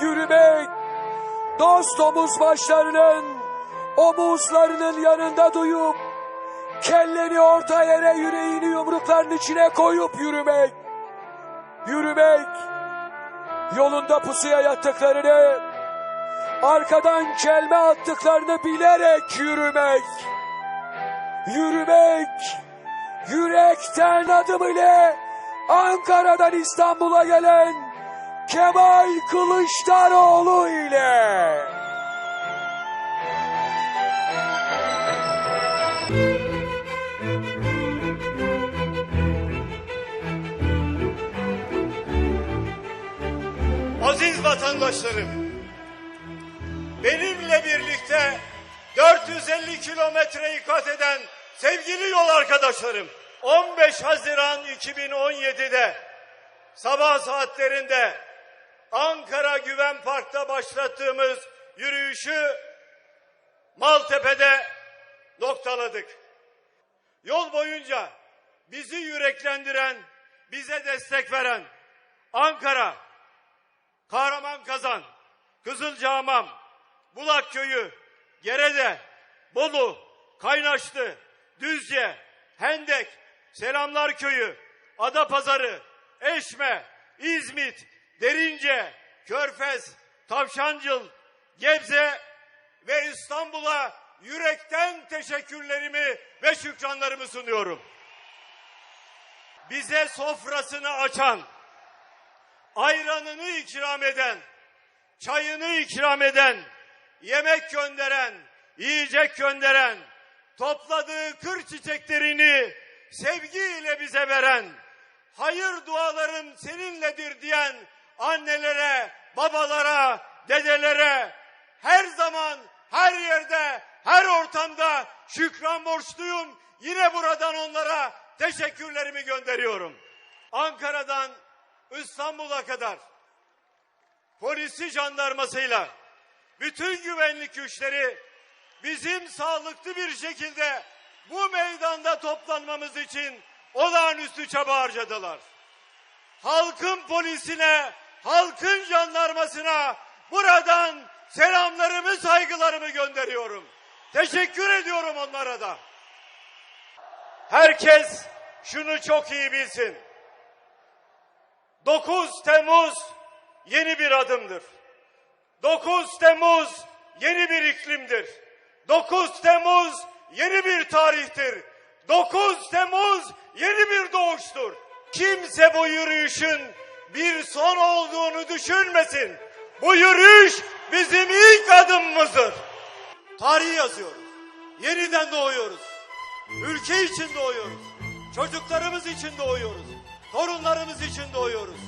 yürümek, dost omuz başlarının omuzlarının yanında duyup, kelleni orta yere yüreğini yumrukların içine koyup yürümek, yürümek, yolunda pusuya yattıklarını, arkadan kelme attıklarını bilerek yürümek, yürümek, yürekten adım ile Ankara'dan İstanbul'a gelen Kemal Kılıçdaroğlu ile. Aziz vatandaşlarım, benimle birlikte 450 kilometreyi kat eden sevgili yol arkadaşlarım, 15 Haziran 2017'de sabah saatlerinde Ankara Güven Park'ta başlattığımız yürüyüşü Maltepe'de noktaladık. Yol boyunca bizi yüreklendiren, bize destek veren Ankara, Kahraman Kazan, Kızılcahamam, Bulak Köyü, Gerede, Bolu, Kaynaşlı, Düzce, Hendek, Selamlar Köyü, Adapazarı, Eşme, İzmit, Derince, Körfez, Tavşancıl, Gebze ve İstanbul'a yürekten teşekkürlerimi ve şükranlarımı sunuyorum. Bize sofrasını açan, ayranını ikram eden, çayını ikram eden, yemek gönderen, yiyecek gönderen, topladığı kır çiçeklerini sevgiyle bize veren, hayır dualarım seninledir diyen annelere, babalara, dedelere her zaman, her yerde, her ortamda şükran borçluyum. Yine buradan onlara teşekkürlerimi gönderiyorum. Ankara'dan İstanbul'a kadar polisi jandarmasıyla bütün güvenlik güçleri bizim sağlıklı bir şekilde bu meydanda toplanmamız için olağanüstü çaba harcadılar. Halkın polisine, halkın jandarmasına buradan selamlarımı, saygılarımı gönderiyorum. Teşekkür ediyorum onlara da. Herkes şunu çok iyi bilsin. 9 Temmuz yeni bir adımdır. 9 Temmuz yeni bir iklimdir. 9 Temmuz yeni bir tarihtir. 9 Temmuz yeni bir doğuştur. Kimse bu yürüyüşün bir son olduğunu düşünmesin. Bu yürüyüş bizim ilk adımımızdır. Tarih yazıyoruz. Yeniden doğuyoruz. Ülke için doğuyoruz. Çocuklarımız için doğuyoruz. Torunlarımız için doğuyoruz.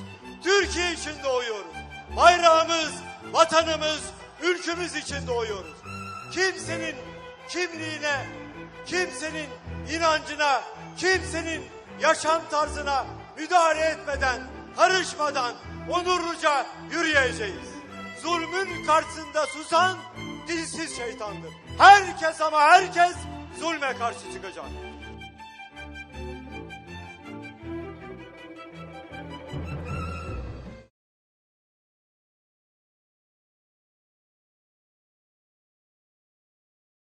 Türkiye için doğuyoruz. Bayrağımız, vatanımız, ülkemiz için doğuyoruz. Kimsenin kimliğine, kimsenin inancına, kimsenin yaşam tarzına müdahale etmeden, karışmadan onurluca yürüyeceğiz. Zulmün karşısında susan dilsiz şeytandır. Herkes ama herkes zulme karşı çıkacak.